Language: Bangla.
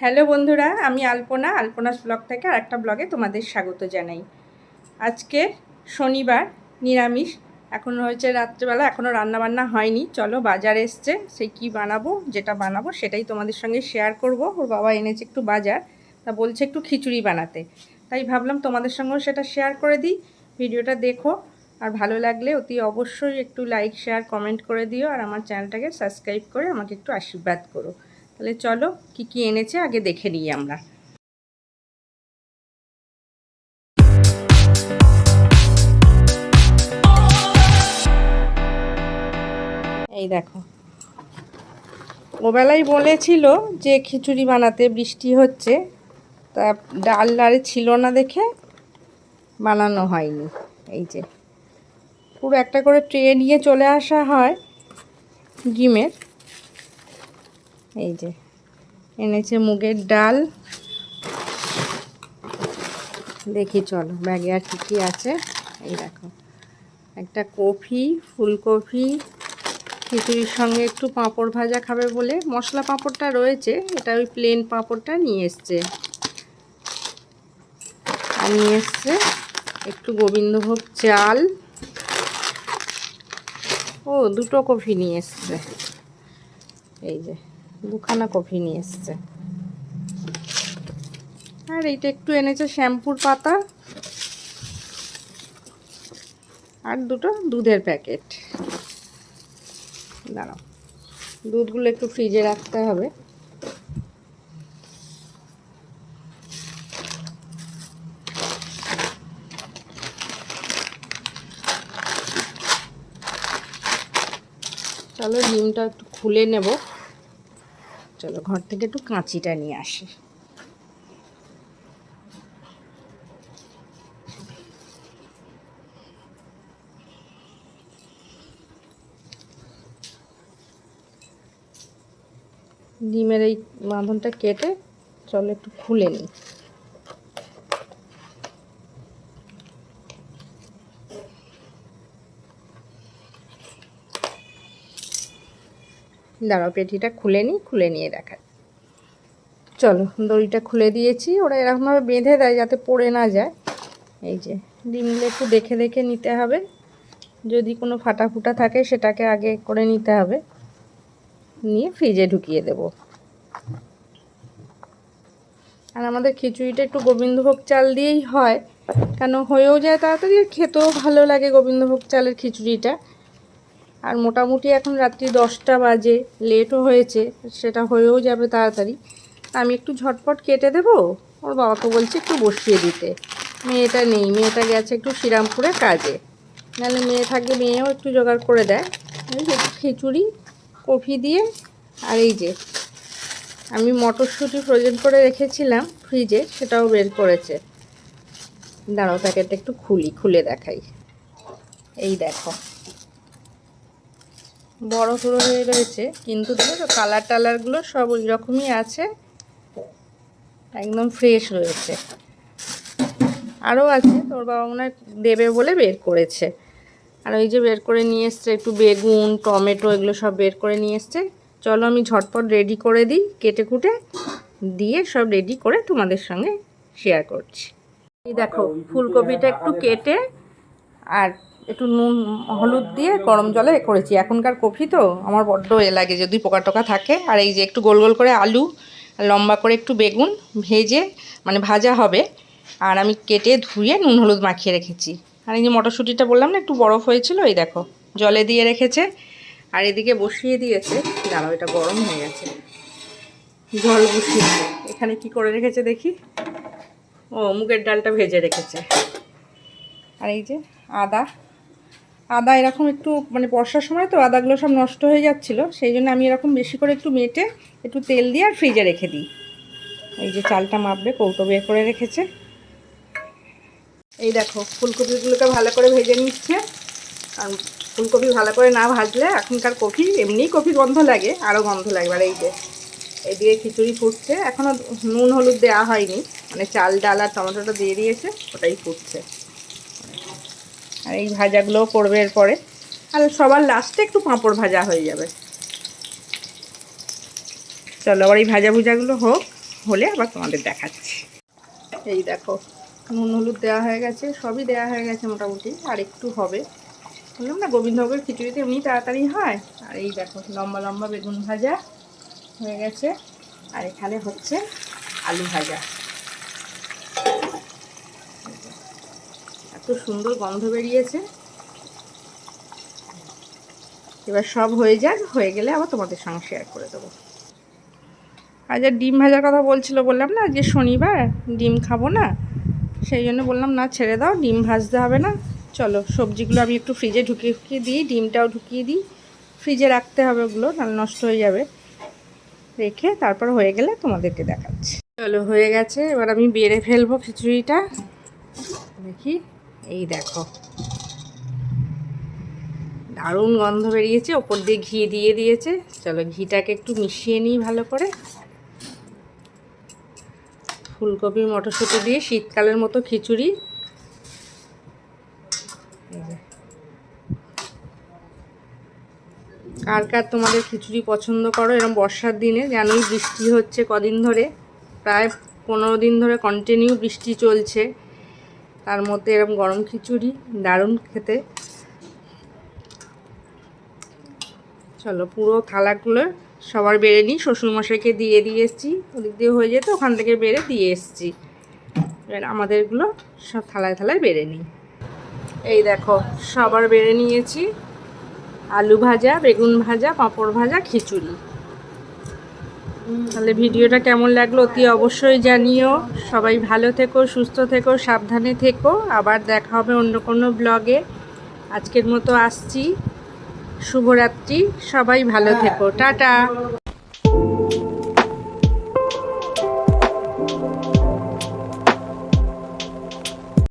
হ্যালো বন্ধুরা, আমি আলপনা, আলপনাস ব্লগ থেকে আর একটা ব্লগে তোমাদের স্বাগত জানাই। আজকে শনিবার, নিরামিষ, এখন হয়েছে রাত্রেবেলা এখনও রান্নাবান্না হয়নি। চলো বাজার এসছে সেই কি বানাবো, যেটা বানাবো, সেটাই তোমাদের সঙ্গে শেয়ার করব। ওর বাবা এনেছে একটু বাজার, তা বলছে একটু খিচুড়ি বানাতে। তাই ভাবলাম তোমাদের সঙ্গেও সেটা শেয়ার করে দিই, ভিডিওটা দেখো। আর ভালো লাগলে অতি অবশ্যই একটু লাইক শেয়ার কমেন্ট করে দিও। আর আমার চ্যানেলটাকে সাবস্ক্রাইব করে আমাকে একটু আশীর্বাদ করো। তাহলে চলো কি কি এনেছে আগে দেখে নিই আমরা। এই দেখো। ওবেলাই বলেছিল যে খিচুড়ি বানাতে বৃষ্টি হচ্ছে, তা ডাল আরে ছিল না দেখে বানানো হয়নি। এই যে পুরো একটা করে ট্রে নিয়ে চলে আসা হয়, ডিমের। এই যে, এনেছে মুগের ডাল। দেখি চলো, ব্যাগে আর কী কী আছে। এই দেখো, একটা কফি ফুলকপি খিচুড়ির সঙ্গে একটু পাঁপড় ভাজা খাবে বলে মশলা পাঁপড়টা রয়েছে, এটা ওই প্লেন পাঁপড়টা নিয়ে এসছে। আর নিয়ে এসছে একটু গোবিন্দভোগ চাল। ও, দুটো কফি নিয়ে এসছে। এই যে দুখানা কফি নিয়ে এসছে। আর এইটা একটু এনেছে শ্যাম্পুর পাতা। আর দুটো দুধের প্যাকেট। দাঁড়াও, দুধগুলো একটু ফ্রিজে রাখতে হবে। চলো ডিমটা একটু খুলে নেব। চলো, ঘর থেকে একটু কাঁচিটা নিয়ে আসি। ডিমের এই বাঁধনটা কেটে চলো একটু খুলে নিই। দাঁড়াও, পেটিটা খুলে নিই, খুলে নিয়ে দেখায় চলো, দড়িটা খুলে দিয়েছি। ওরা এরকমভাবে বেঁধে দেয় যাতে পড়ে না যায়। এই যে, ডিমগুলো একটু দেখে দেখে নিতে হবে। যদি কোনো ফাটা ফুটা থাকে, সেটাকে আগে করে নিতে হবে। নিয়ে ফ্রিজে ঢুকিয়ে দেব। আর আমাদের খিচুড়িটা একটু গোবিন্দভোগ চাল দিয়েই হয়। কেন হয়েও যায় তাড়াতাড়ি খেতেও ভালো লাগে গোবিন্দভোগ চালের খিচুড়িটা। আর মোটামুটি এখন রাত্রি দশটা বাজে লেটও হয়েছে, সেটা হয়েও যাবে তাড়াতাড়ি। আমি একটু ঝটপট কেটে দেবো? ওর বাবা তো বলছে একটু বসিয়ে দিতে। মেয়েটা নেই, মেয়েটা গেছে একটু শ্রীরামপুরে কাজে। নাহলে মেয়ে থাকলে মেয়েও একটু জোগাড় করে দেয়। যে খিচুড়ি, কফি দিয়ে, আর এই যে আমি মটরশুঁটি ফ্রোজেন করে রেখেছিলাম ফ্রিজে সেটাও বের করেছে। দাঁড়াও প্যাকেটটা একটু খুলি, খুলে দেখাই। এই দেখো। বড় সড়ো হয়ে রয়েছে। কিন্তু দেখো, তো কালার টালারগুলো সব ওই রকমই আছে। একদম ফ্রেশ রয়েছে। আরও আছে, তোর বাবা মনে দেবে বলে বের করেছে। আর ওই যে বের করে নিয়ে এসছে একটু বেগুন, টমেটো, এগুলো সব বের করে নিয়ে এসছে। চলো আমি ঝটপট রেডি করে দিই, কেটে কুটে দিয়ে সব রেডি করে তোমাদের সঙ্গে শেয়ার করছি। দেখো, ফুলকপিটা একটু কেটে আর একটু নুন, হলুদ দিয়ে গরম জলে করেছি। এখনকার কফি তো আমার বড্ড এ লাগে যদি পোকা টোকা থাকে। আর এই যে একটু গোল গোল করে আলু লম্বা করে একটু বেগুন ভেজে মানে ভাজা হবে। আর আমি কেটে ধুয়ে নুন, হলুদ মাখিয়ে রেখেছি। আর এই যে মটরশুঁটিটা বললাম না, একটু বরফ হয়েছিল, এই দেখো, জলে দিয়ে রেখেছে। আর এদিকে বসিয়ে দিয়েছে, দাঁড়াও, এটা গরম হয়ে গেছে। জল বসিয়েছে এখানে কি করে রেখেছে দেখি? ও, মুগের ডালটা ভেজে রেখেছে। আর এই যে আদা আদা এরকম একটু মানে বর্ষার সময় তো আদাগুলো সব নষ্ট হয়ে যাচ্ছিল, সেই জন্য আমি এরকম বেশি করে একটু মেটে, একটু তেল দিয়ে আর ফ্রিজে রেখে দিই। এই যে চালটা মাপবে, কৌটো বের করে রেখেছে। এই দেখো, ফুলকপিগুলোকে ভালো করে ভেজে নিচ্ছে। আর ফুলকপি ভালো করে না ভাজলে এখনকার কফি, এমনিই কফি গন্ধ লাগে, আরও গন্ধ লাগবে আর এই যে এদিকে খিচুড়ি ফুটছে। এখনও নুন, হলুদ দেওয়া হয়নি। মানে চাল, ডাল আর টমেটোটা দিয়ে দিয়েছে, ওটাই ফুটছে। আর এই ভাজাগুলোও পড়বে এরপরে। আর সবার লাস্টে একটু পাঁপড় ভাজা হয়ে যাবে। চলো আবার এই ভাজা ভুজাগুলো হোক, হলে আবার তোমাদের দেখাচ্ছি। এই দেখো, নুন, হলুদ দেওয়া হয়ে গেছে, সবই দেওয়া হয়ে গেছে মোটামুটি, আর একটু হবে। বললাম না, গোবিন্দভোগের খিচুড়িতে এমনি তাড়াতাড়ি হয়। আর এই দেখো, লম্বা লম্বা বেগুন ভাজা হয়ে গেছে। আর এখানে হচ্ছে আলু ভাজা। এত সুন্দর গন্ধ বেরিয়েছে। এবার সব হয়ে যাক, হয়ে গেলে আবার তোমাদের সঙ্গে শেয়ার করে দেবো। আজ ডিম ভাজার কথা বলছিল, বললাম না যে শনিবার ডিম খাব না? সেই জন্য বললাম, না, ছেড়ে দাও, ডিম ভাজতে হবে না। চলো, সবজিগুলো আমি একটু ফ্রিজে ঢুকিয়ে ঢুকিয়ে দিই, ডিমটাও ঢুকিয়ে দিই। ফ্রিজে রাখতে হবে ওগুলো, নাহলে নষ্ট হয়ে যাবে। রেখে তারপর হয়ে গেলে তোমাদেরকে দেখাচ্ছি। চলো, হয়ে গেছে। এবার আমি বেড়ে ফেলব খিচুড়িটা। দেখি। এই দেখো। দারুণ গন্ধ বেরিয়েছে, ওপর দিয়ে ঘি দিয়ে দিয়েছে। চলো ঘিটাকে একটু মিশিয়ে নিই ভালো করে। ফুলকপি মটরশুঁটি দিয়ে শীতকালের মতো খিচুড়ি। কার কার তোমাদের খিচুড়ি পছন্দ করো? এরকম বর্ষার দিনে, জানোই বৃষ্টি হচ্ছে কদিন ধরে। প্রায় পনেরো দিন ধরে কন্টিনিউ বৃষ্টি চলছে। তার মধ্যে এরকম গরম খিচুড়ি, দারুণ খেতে। চলো, পুরো থালাগুলো সবার বেড়ে নিই। শ্বশুরমশাইকে দিয়ে দিয়ে এসেছি। ওদিক দিয়ে হয়ে যেত, ওখান থেকে বেড়ে দিয়ে এসেছি। এবার আমাদেরগুলো সব থালায় থালায় বেড়ে নিই। এই দেখো, সবার বেড়ে নিয়েছি। আলু ভাজা, বেগুন ভাজা, পাঁপড় ভাজা, খিচুড়ি। তাহলে ভিডিওটা কেমন লাগল অতি অবশ্যই জানিও। সবাই ভালো থেকো সুস্থ থেকো সাবধানে থেকো। আবার দেখা হবে অন্য কোনো ব্লগে। আজকের মতো আসছি। শুভরাত্রি। সবাই ভালো থেকো। টাটা।